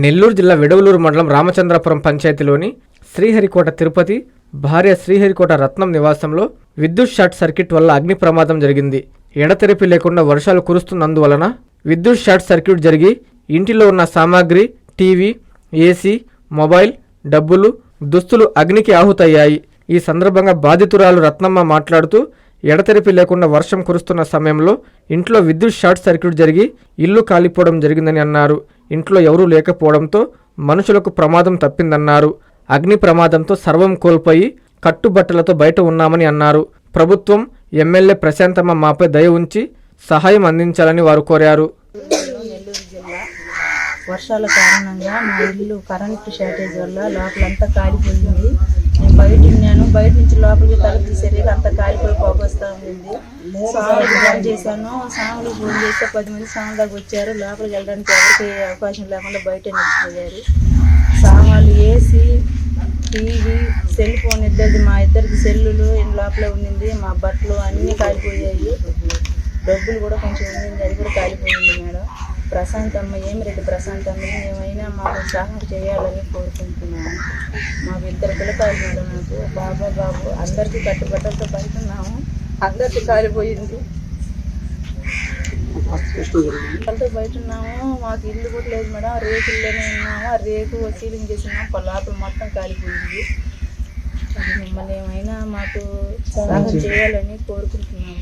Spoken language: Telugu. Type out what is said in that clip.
నెల్లూరు జిల్లా విడవలూరు మండలం రామచంద్రపురం పంచాయతీలోని శ్రీహరికోట తిరుపతి భార్య శ్రీహరికోట రత్నం నివాసంలో విద్యుత్ షార్ట్ సర్క్యూట్ వల్ల అగ్ని ప్రమాదం జరిగింది. ఎడతెరిపి లేకుండా వర్షాలు కురుస్తున్నందువలన విద్యుత్ షార్ట్ సర్క్యూట్ జరిగి ఇంటిలో ఉన్న సామాగ్రి టీవీ ఏసీ మొబైల్ డబ్బులు దుస్తులు అగ్నికి ఆహుతయ్యాయి. ఈ సందర్భంగా బాధితురాలు రత్నమ్మ మాట్లాడుతూ ఎడతెరిపి లేకుండా వర్షం కురుస్తున్న సమయంలో ఇంట్లో విద్యుత్ షార్ట్ సర్క్యూట్ జరిగి ఇల్లు కాలిపోవడం జరిగిందని అన్నారు. ఇంట్లో ఎవరూ లేకపోవడంతో మనుషులకు ప్రమాదం తప్పిందన్నారు. అగ్ని ప్రమాదంతో సర్వం కోల్పోయి కట్టుబట్టలతో బయట ఉన్నామని అన్నారు. ప్రభుత్వం ఎమ్మెల్యే ప్రశాంతమ్మ మాపై దయ ఉంచి సహాయం అందించాలని వారు కోరారు. జిల్లా వర్షాల కారణంగా మా ఇల్లు కరెంటు షార్టేజ్ వల్ల లోపలంతా కాలిపోయింది. నేను బయట ఉన్నాను బయట నుంచి లోపలికి తల తీసేసరికి అంతా కాలిపోయి పోగొస్తా ఉంది స్వామికి ఫోన్ చేశాను. స్వామికి ఫోన్ చేస్తే పది మంది స్వామి దాకా వచ్చారు. లోపలికి వెళ్ళడానికి ఎవరికి అవకాశం లేకుండా బయట నిలిచిపోయారు. సామాన్లు ఏసీ టీవీ సెల్ ఫోన్ ఇద్దరిది మా ఇద్దరికి సెల్లులు లోపల ఉండింది. మా బట్టలు అన్నీ కాలిపోయాయి. డబ్బులు కూడా కొంచెం ఉండింది. అది కూడా కాలిపోయింది. మేడం ప్రశాంత్ అమ్మ ఏమి రెడ్డి ప్రశాంత్ అమ్మని ఏమైనా మాకు సహాయం చేయాలని కోరుకుంటున్నాము. మాకు ఇద్దరు పిల్లకాయలు మేడం నాకు బాబా బాబు అందరికీ కట్టుబట్టలతో బయట ఉన్నాము అందరికీ కాలిపోయింది. వాళ్ళతో బయట ఉన్నాము మాకు ఇల్లు కూడా లేదు మేడం. రేకుల్లోనే ఉన్నాము. ఆ రేకు సీలింగ్ చేసినాము ప- లోపల మొత్తం కాలిపోయింది. మిమ్మల్ని ఏమైనా మాకు సహాయం చేయాలని కోరుకుంటున్నాము.